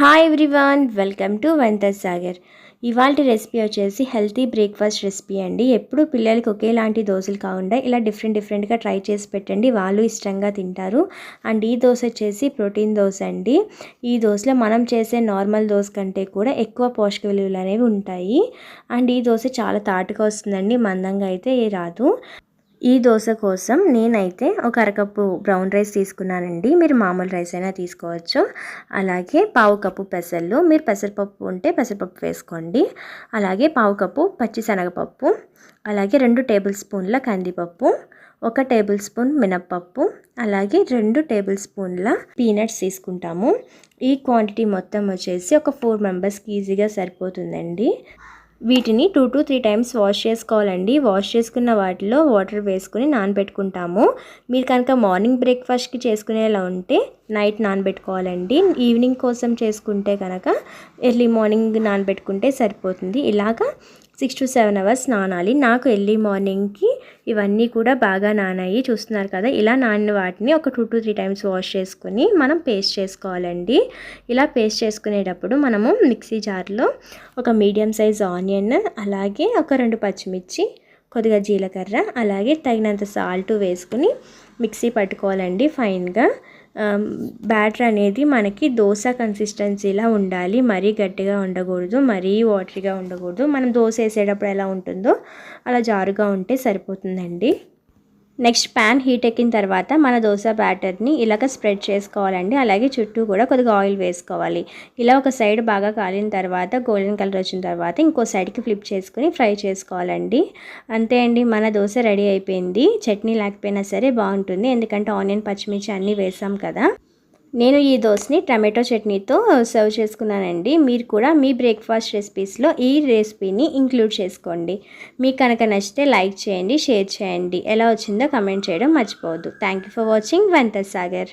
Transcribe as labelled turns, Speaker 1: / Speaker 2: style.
Speaker 1: Hi everyone welcome to Venkat Sagar ఇవాళ recipe వచ్చేసి healthy breakfast recipe అండి. ఎప్పుడు పిల్లలకి ఒకేలాంటి దోశలు కాకుండా ఇలా డిఫరెంట్ డిఫరెంట్గా ట్రై చేసి పెట్టండి. వాళ్ళు ఇష్టంగా తింటారు. అండ్ ఈ దోశ వచ్చేసి ప్రోటీన్ దోశ అండి. ఈ దోశలో మనం చేసే నార్మల్ దోశ కంటే కూడా ఎక్కువ పోషక విలువలు అనేవి ఉంటాయి. అండ్ ఈ దోశ చాలా తాటుగా వస్తుందండి. మందంగా అయితే రాదు. ఈ దోశ కోసం నేనైతే ఒక అరకప్పు బ్రౌన్ రైస్ తీసుకున్నానండి. మీరు మామూలు రైస్ అయినా తీసుకోవచ్చు. అలాగే పావు కప్పు పెసర్లు. మీరు పెసరపప్పు ఉంటే పెసరపప్పు వేసుకోండి. అలాగే పావు కప్పు పచ్చిశనగపప్పు అలాగే రెండు టేబుల్ స్పూన్ల కందిపప్పు. ఒక టేబుల్ స్పూన్ మినప్పప్పు. అలాగే రెండు టేబుల్ స్పూన్ల పీనట్స్ తీసుకుంటాము. ఈ క్వాంటిటీ మొత్తం వచ్చేసి ఒక ఫోర్ మెంబర్స్కి ఈజీగా సరిపోతుందండి. వీటిని two to three times wash చేసుకోవాలండి. వాష్ చేసుకున్న వాటిలో వాటర్ వేసుకుని నానబెట్టుకుంటాము. మీరు కనుక మార్నింగ్ బ్రేక్ఫాస్ట్కి చేసుకునేలా ఉంటే నైట్ నానబెట్టుకోవాలండి. ఈవినింగ్ కోసం చేసుకుంటే కనుక ఎర్లీ మార్నింగ్ నానబెట్టుకుంటే సరిపోతుంది. ఇలాగా సిక్స్ టు సెవెన్ అవర్స్ నానాలి. నాకు ఎర్లీ మార్నింగ్కి ఇవన్నీ కూడా బాగా నానాయి. చూస్తున్నారు కదా ఇలా నానిన వాటిని ఒక two to three times wash చేసుకుని మనం పేస్ట్ చేసుకోవాలండి. ఇలా పేస్ట్ చేసుకునేటప్పుడు మనము మిక్సీ జార్లో ఒక మీడియం సైజ్ ఆనియన్ అలాగే ఒక రెండు పచ్చిమిర్చి కొద్దిగా జీలకర్ర అలాగే తగినంత సాల్ట్ వేసుకుని మిక్సీ పట్టుకోవాలండి ఫైన్గా. బ్యాటర్ అనేది మనకి దోశ కన్సిస్టెన్సీలా ఉండాలి. మరీ గట్టిగా ఉండకూడదు మరీ వాటరీగా ఉండకూడదు. మనం దోశ వేసేటప్పుడు ఎలా ఉంటుందో అలా జారుగా ఉంటే సరిపోతుందండి. నెక్స్ట్ ప్యాన్ హీట్ ఎక్కిన తర్వాత మన దోశ బ్యాటర్ని ఇలాగ స్ప్రెడ్ చేసుకోవాలండి. అలాగే చుట్టూ కూడా కొద్దిగా ఆయిల్ వేసుకోవాలి. ఇలా ఒక సైడ్ బాగా కాలిన తర్వాత గోల్డెన్ కలర్ వచ్చిన తర్వాత ఇంకో సైడ్కి ఫ్లిప్ చేసుకుని ఫ్రై చేసుకోవాలండి. అంతే అండి మన దోశ రెడీ అయిపోయింది. చట్నీ లేకపోయినా సరే బాగుంటుంది. ఎందుకంటే ఆనియన్ పచ్చిమిర్చి అన్నీ వేసాం కదా. నేను ఈ దోశని టమాటో చట్నీతో సర్వ్ చేసుకున్నానండి. మీరు కూడా మీ బ్రేక్ఫాస్ట్ రెసిపీస్లో ఈ రెసిపీని ఇంక్లూడ్ చేసుకోండి. మీకు కనుక నచ్చితే లైక్ చేయండి షేర్ చేయండి. ఎలా వచ్చిందో కమెంట్ చేయడం మర్చిపోవద్దు. Thank you for watching Venkat Sagar.